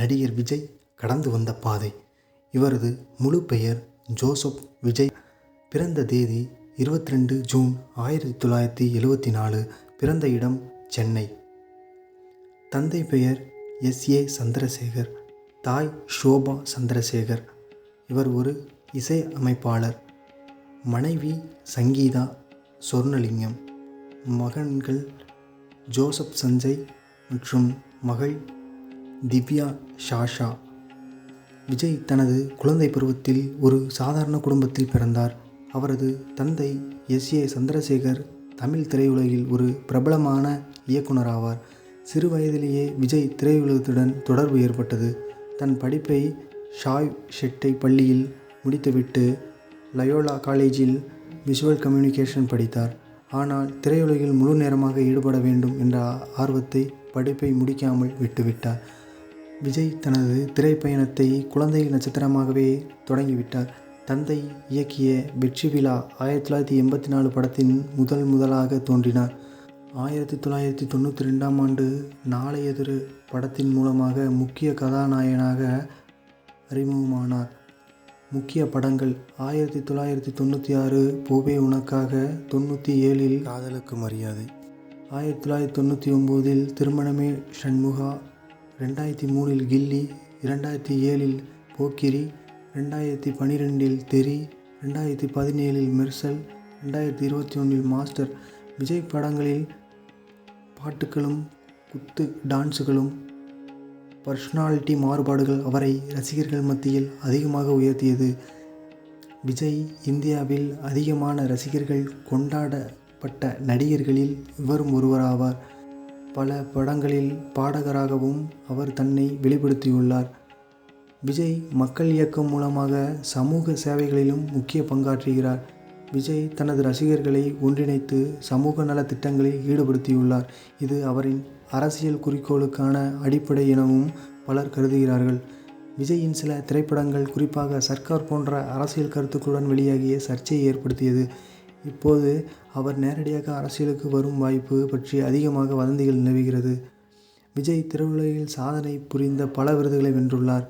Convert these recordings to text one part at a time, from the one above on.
நடிகர் விஜய் கடந்து வந்த பாதை. இவரது முழு பெயர் ஜோசப் விஜய். பிறந்த தேதி இருபத்தி ரெண்டு ஜூன் ஆயிரத்தி தொள்ளாயிரத்தி எழுவத்தி நாலு. பிறந்த இடம் சென்னை. தந்தை பெயர் எஸ். ஏ. சந்திரசேகர் தாய் ஷோபா சந்திரசேகர். இவர் ஒரு இசை அமைப்பாளர் மனைவி சங்கீதா சொர்ணலிங்கம். மகன்கள் ஜோசப் சஞ்சய் மற்றும் மகள் திவ்யா ஷாஷா. விஜய் தனது குழந்தை பருவத்தில் ஒரு சாதாரண குடும்பத்தில் பிறந்தார். அவரது தந்தை எஸ். ஏ. சந்திரசேகர் தமிழ் திரையுலகில் ஒரு பிரபலமான இயக்குனர் ஆவார் சிறு வயதிலேயே விஜய் திரையுலகத்துடன் தொடர்பு ஏற்பட்டது. தன் படிப்பை ஷாய் ஷெட்டை பள்ளியில் முடித்துவிட்டு லயோலா காலேஜில் விஷுவல் கம்யூனிகேஷன் படித்தார். ஆனால் திரையுலகில் முழு நேரமாக ஈடுபட வேண்டும் என்ற ஆர்வத்தை படிப்பை முடிக்காமல் விட்டுவிட்டார். விஜய் தனது திரைப்பயணத்தை குழந்தை நட்சத்திரமாகவே தொடங்கிவிட்டார். தந்தை இயக்கிய வெற்றி விழா ஆயிரத்தி தொள்ளாயிரத்தி எண்பத்தி நாலு படத்தின் முதல் முதலாக தோன்றினார். ஆயிரத்தி தொள்ளாயிரத்தி தொண்ணூற்றி ரெண்டாம் ஆண்டு நாளையெதிரு படத்தின் மூலமாக முக்கிய கதாநாயகனாக அறிமுகமானார். முக்கிய படங்கள் ஆயிரத்தி தொள்ளாயிரத்தி தொண்ணூற்றி ஆறு பூவே உனக்காக தொண்ணூற்றி ஏழில் காதலுக்கு மரியாதை. ஆயிரத்தி தொள்ளாயிரத்தி தொண்ணூற்றி ஒம்போதில் திருமணமே ஷண்முகா ரெண்டாயிரத்தி மூணில் கில்லி இரண்டாயிரத்தி ஏழில் போக்கிரி ரெண்டாயிரத்தி பன்னிரெண்டில் தெரி ரெண்டாயிரத்தி பதினேழில் மெர்சல் ரெண்டாயிரத்தி இருபத்தி ஒன்றில் மாஸ்டர். விஜய் படங்களில் பாட்டுகளும் குத்து டான்ஸுகளும் பர்சனாலிட்டி மாறுபாடுகள் அவரை ரசிகர்கள் மத்தியில் அதிகமாக உயர்த்தியது. விஜய் இந்தியாவில் அதிகமான ரசிகர்கள் கொண்டாடப்பட்ட நடிகர்களில் இவரும் ஒருவராவார். பல படங்களில் பாடகராகவும் அவர் தன்னை வெளிப்படுத்தியுள்ளார். விஜய் மக்கள் இயக்கம் மூலமாக சமூக சேவைகளிலும் முக்கிய பங்காற்றுகிறார். விஜய் தனது ரசிகர்களை ஒன்றிணைத்து சமூக நல திட்டங்களில் ஈடுபடுத்தியுள்ளார். இது அவரின் அரசியல் குறிக்கோளுக்கான அடிப்படை எனவும் பலர் கருதுகிறார்கள். விஜயின் சில திரைப்படங்கள் குறிப்பாக சர்க்கார் போன்ற அரசியல் கருத்துக்களுடன் வெளியாகிய சர்ச்சையை ஏற்படுத்தியது. இப்போது அவர் நேரடியாக அரசியலுக்கு வரும் வாய்ப்பு பற்றி அதிகமாக வதந்திகள் நிலவுகிறது. விஜய் திரையுலகில் சாதனை புரிந்த பல விருதுகளை வென்றுள்ளார்.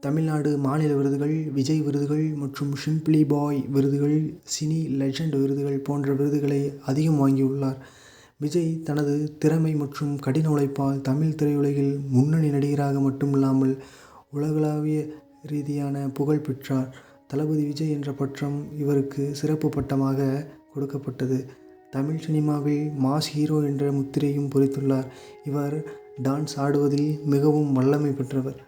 தமிழ்நாடு மாநில விருதுகள் விஜய் விருதுகள் மற்றும் ஷிம்ப்ளி பாய் விருதுகள் சினி லெஜண்ட் விருதுகள் போன்ற விருதுகளை அதிகம் வாங்கியுள்ளார். விஜய் தனது திறமை மற்றும் கடின உழைப்பால் தமிழ் திரையுலகில் முன்னணி நடிகராக மட்டுமில்லாமல் உலகளாவிய ரீதியான புகழ் பெற்றார். தளபதி விஜய் என்ற பட்டம் இவருக்கு சிறப்பு பட்டமாக கொடுக்கப்பட்டது. தமிழ் சினிமாவில் மாஸ் ஹீரோ என்ற முத்திரையும் பொறித்துள்ளார். இவர் டான்ஸ் ஆடுவதில் மிகவும் வல்லமை பெற்றவர்.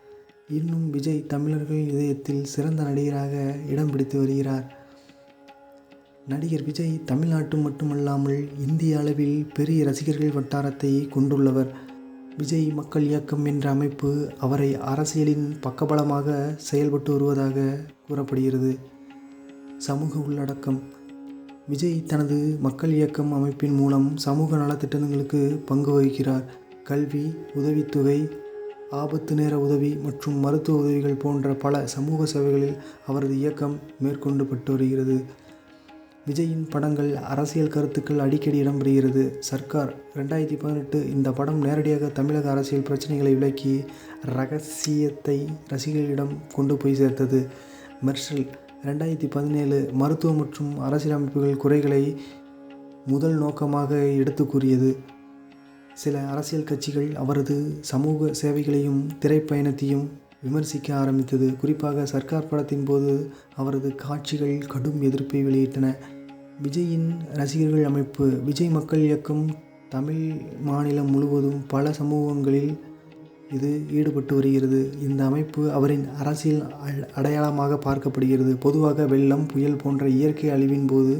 இன்னும் விஜய் தமிழர்கள் இதயத்தில் சிறந்த நடிகராக இடம் பிடித்து வருகிறார். நடிகர் விஜய் தமிழ்நாட்டு மட்டுமல்லாமல் இந்திய அளவில் பெரிய ரசிகர்கள் வட்டாரத்தை கொண்டுள்ளவர். விஜய் மக்கள் இயக்கம் என்ற அமைப்பு அவரை அரசியலின் பக்கபலமாக செயல்பட்டு வருவதாக கூறப்படுகிறது. சமூக உள்ளடக்கம். விஜய் தனது மக்கள் இயக்கம் அமைப்பின் மூலம் சமூக நலத்திட்டங்களுக்கு பங்கு வகிக்கிறார். கல்வி உதவித்தொகை ஆபத்து நேர உதவி மற்றும் மருத்துவ உதவிகள் போன்ற பல சமூக சேவைகளில் அவரது இயக்கம் மேற்கொண்டுபட்டு வருகிறது. விஜயின் படங்கள் அரசியல் கருத்துக்கள் அடிக்கடி இடம்பெறுகிறது. சர்க்கார் ரெண்டாயிரத்தி பதினெட்டு இந்த படம் நேரடியாக தமிழக அரசியல் பிரச்சனைகளை விளக்கி ரகசியத்தை ரசிகர்களிடம் கொண்டு போய் சேர்த்தது. மெர்சல் ரெண்டாயிரத்தி பதினேழு மருத்துவ மற்றும் அரசியலமைப்புகள் குறைகளை முதல் நோக்கமாக எடுத்து கூறியது. சில அரசியல் கட்சிகள் அவரது சமூக சேவைகளையும் திரைப்பயணத்தையும் விமர்சிக்க ஆரம்பித்தது. குறிப்பாக சர்க்கார் படத்தின் போது அவரது காட்சிகள் கடும் எதிர்ப்பை வெளியிட்டன. விஜயின் ரசிகர்கள் அமைப்பு விஜய் மக்கள் இயக்கம் தமிழ் மாநிலம் முழுவதும் பல சமூகங்களில் இது ஈடுபட்டு வருகிறது. இந்த அமைப்பு அவரின் அரசியல் அடையாளமாக பார்க்கப்படுகிறது. பொதுவாக வெள்ளம் புயல் போன்ற இயற்கை அழிவின் போது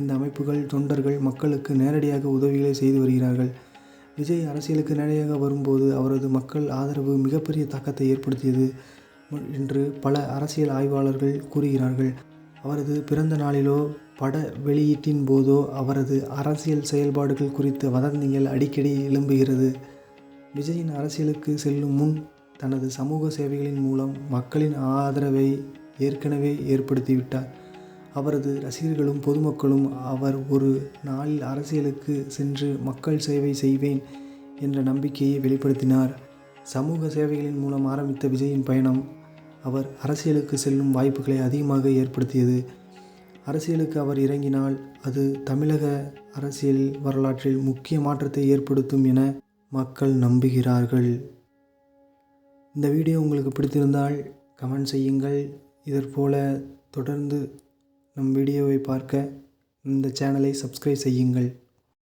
இந்த அமைப்புகள் தொண்டர்கள் மக்களுக்கு நேரடியாக உதவிகளை செய்து வருகிறார்கள். விஜய் அரசியலுக்கு நேரடியாக வரும்போது அவரது மக்கள் ஆதரவு மிகப்பெரிய தாக்கத்தை ஏற்படுத்தியது என்று பல அரசியல் ஆய்வாளர்கள் கூறுகிறார்கள். அவரது பிறந்த நாளிலோ பட வெளியீட்டின் போதோ அவரது அரசியல் செயல்பாடுகள் குறித்த வதந்திகள் அடிக்கடி எழும்புகிறது. விஜயின் அரசியலுக்கு செல்லும் முன் தனது சமூக சேவைகளின் மூலம் மக்களின் ஆதரவை ஏற்கனவே ஏற்படுத்திவிட்டார். அவரது ரசிகர்களும் பொதுமக்களும் அவர் ஒரு நாளில் அரசியலுக்கு சென்று மக்கள் சேவை செய்வேன் என்ற நம்பிக்கையை வெளிப்படுத்தினார். சமூக சேவைகளின் மூலம் ஆரம்பித்த விஜயின் பயணம் அவர் அரசியலுக்கு செல்லும் வாய்ப்புகளை அதிகமாக ஏற்படுத்தியது. அரசியலுக்கு அவர் இறங்கினால் அது தமிழக அரசியல் வரலாற்றில் முக்கிய மாற்றத்தை ஏற்படுத்தும் என மக்கள் நம்புகிறார்கள். இந்த வீடியோ உங்களுக்கு பிடித்திருந்தால் கமெண்ட் செய்யுங்கள். இதற்போல தொடர்ந்து நம் வீடியோவை பார்க்க இந்த சேனலை சப்ஸ்கிரைப் செய்யுங்கள்.